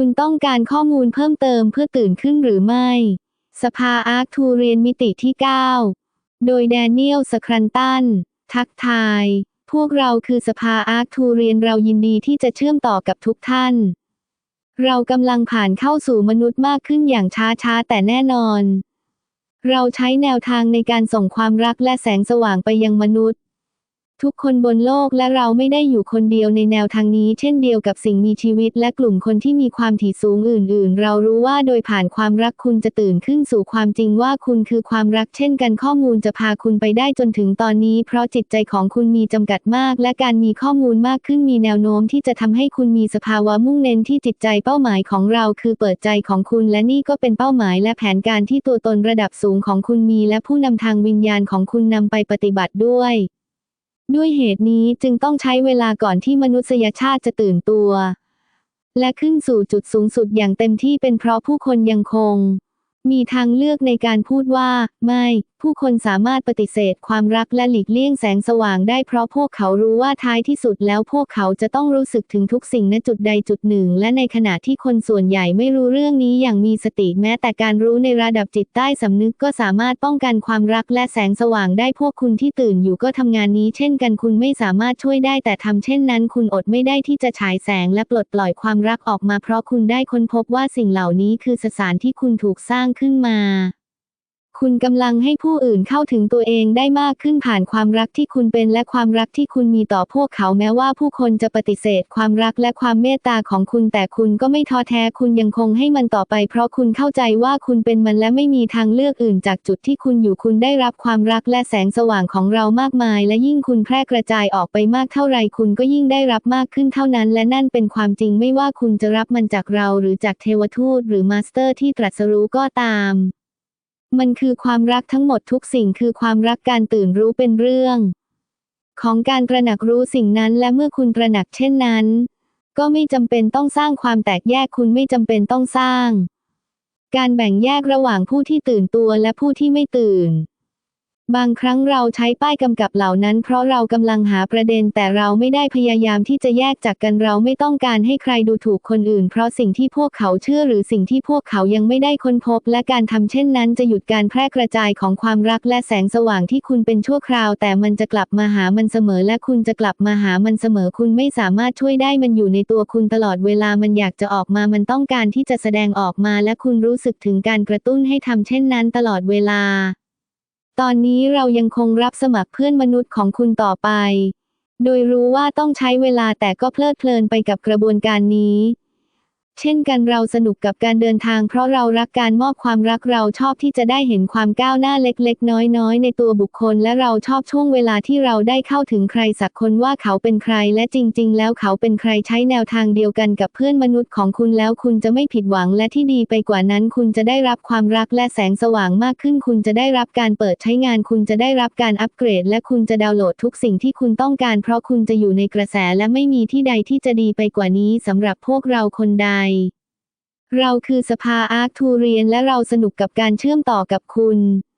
คุณต้องการข้อมูลเพิ่มเติมเพื่อตื่นขึ้นหรือไม่ สภาอาร์คทูเรียนมิติที่ 9 โดยแดเนียลสครันตัน ทักทาย พวกเราคือสภาอาร์คทูเรียนเรายินดีที่จะเชื่อมต่อกับทุกท่าน เรากำลังผ่านเข้าสู่มนุษย์มากขึ้นอย่างช้าๆ แต่แน่นอน เราใช้แนวทางในการส่งความรักและแสงสว่างไปยังมนุษย์ ทุกคนบนโลกและเราไม่ได้อยู่คนเดียวในแนวทางนี้ เช่นเดียวกับสิ่งมีชีวิตและกลุ่มคนที่มีความถี่สูงอื่น ๆ เรารู้ว่าโดยผ่านความรักคุณจะตื่นขึ้นสู่ความจริงว่าคุณคือความรักเช่นกันข้อมูลจะพาคุณไปได้จนถึงตอนนี้ เพราะจิตใจของคุณมีจำกัดมาก และการมีข้อมูลมากขึ้นมีแนวโน้มที่จะทำให้คุณมีสภาวะมุ่งเน้นที่จิตใจเป้าหมายของเรา คือเปิดใจของคุณ และนี่ก็เป็นเป้าหมาย และแผนการที่ตัวตนระดับสูงของคุณมี และผู้นำทางวิญญาณของคุณนำไปปฏิบัติด้วย ด้วยเหตุนี้จึงต้องใช้เวลาก่อนที่มนุษยชาติจะตื่นตัว และขึ้นสู่จุดสูงสุดอย่างเต็มที่เป็นเพราะผู้คนยังคง มีทางเลือกในการพูดว่า ไม่ผู้คนสามารถปฏิเสธความรักและหลีกเลี่ยงแสงสว่างได้เพราะพวกเขารู้ว่าท้ายที่สุดแล้วพวกเขาจะต้องรู้สึกถึงทุกสิ่งณจุดใดจุดหนึ่ง และในขณะที่คนส่วนใหญ่ไม่รู้เรื่องนี้อย่างมีสติแม้แต่การรู้ในระดับจิตใต้สำนึกก็สามารถป้องกันความรักและแสงสว่างได้พวกคุณที่ตื่นอยู่ก็ทำงานนี้เช่นกันคุณไม่สามารถช่วยได้แต่ทำเช่นนั้น คุณอดไม่ได้ที่จะฉายแสงและปลดปล่อยความรักออกมาเพราะคุณได้ค้นพบว่าสิ่งเหล่านี้คือสสารที่คุณถูกสร้างขึ้นมา คุณกำลังให้ผู้อื่นเข้าถึงตัวเองได้มากขึ้นผ่านความรักที่คุณเป็นและความรักที่คุณมีต่อพวกเขาแม้ว่าผู้คนจะปฏิเสธ ความรักและความเมตตาของคุณแต่คุณก็ไม่ท้อแท้คุณยังคงให้มันต่อไป เพราะคุณเข้าใจว่าคุณเป็นมันและไม่มีทางเลือกอื่นจากจุดที่คุณอยู่คุณได้รับความรักและแสงสว่างของเรามากมาย และยิ่งคุณแพร่กระจายออกไปมากเท่าไรคุณก็ยิ่งได้รับมากขึ้นเท่านั้น และนั่นเป็นความจริงไม่ว่าคุณจะรับมันจากเราหรือจากเทวทูตหรือมาสเตอร์ที่ตรัสรู้ก็ตาม มันคือความรักทั้งหมดทุกสิ่งคือความรักการตื่นรู้เป็นเรื่อง ของการตระหนักรู้สิ่งนั้นและเมื่อคุณตระหนักเช่นนั้น ก็ไม่จำเป็นต้องสร้างความแตกแยกคุณไม่จำเป็นต้องสร้าง การแบ่งแยกระหว่างผู้ที่ตื่นตัวและผู้ที่ไม่ตื่น บางครั้งเราใช้ป้ายกำกับเหล่านั้น เพราะเรากำลังหาประเด็นแต่เราไม่ได้พยายามที่จะแยกจากกันเราไม่ต้องการให้ใครดูถูกคนอื่น เพราะสิ่งที่พวกเขาเชื่อหรือสิ่งที่พวกเขายังไม่ได้ค้นพบ และการทำเช่นนั้นจะหยุดการแพร่กระจายของความรักและแสงสว่างที่คุณเป็นชั่วคราว แต่มันจะกลับมาหามันเสมอ และคุณจะกลับมาหามันเสมอ คุณไม่สามารถช่วยได้มันอยู่ในตัวคุณตลอดเวลามันอยากจะออกมามันต้องการที่จะแสดงออกมา และคุณรู้สึกถึงการกระตุ้นให้ทำเช่นนั้นตลอดเวลา ตอนนี้เรายังคงรับสมัครเพื่อนมนุษย์ของคุณต่อไป โดยรู้ว่าต้องใช้เวลาแต่ก็เพลิดเพลินไปกับกระบวนการนี้ เช่นกันเราสนุกกับการเดินทางเพราะเรารักการมอบความรักเราชอบที่จะได้เห็นความก้าวหน้าเล็กๆ น้อยๆ ในตัวบุคคล และเราชอบช่วงเวลาที่เราได้เข้าถึงใครสักคนว่าเขาเป็นใคร และจริง ๆ แล้วเขาเป็นใครใช้แนวทางเดียวกันกับเพื่อนมนุษย์ของคุณแล้วคุณจะไม่ผิดหวังและที่ดีไปกว่านั้น คุณจะได้รับความรักและแสงสว่างมากขึ้น คุณจะได้รับการเปิดใช้งาน คุณจะได้รับการอัปเกรด และคุณจะดาวน์โหลดทุกสิ่งที่คุณต้องการ เพราะคุณจะอยู่ในกระแสและไม่มีที่ใดที่จะดีไปกว่านี้สำหรับพวกเราคนใดเราคือสภาอาร์คทูเรียนและเราสนุกกับการเชื่อมต่อกับคุณ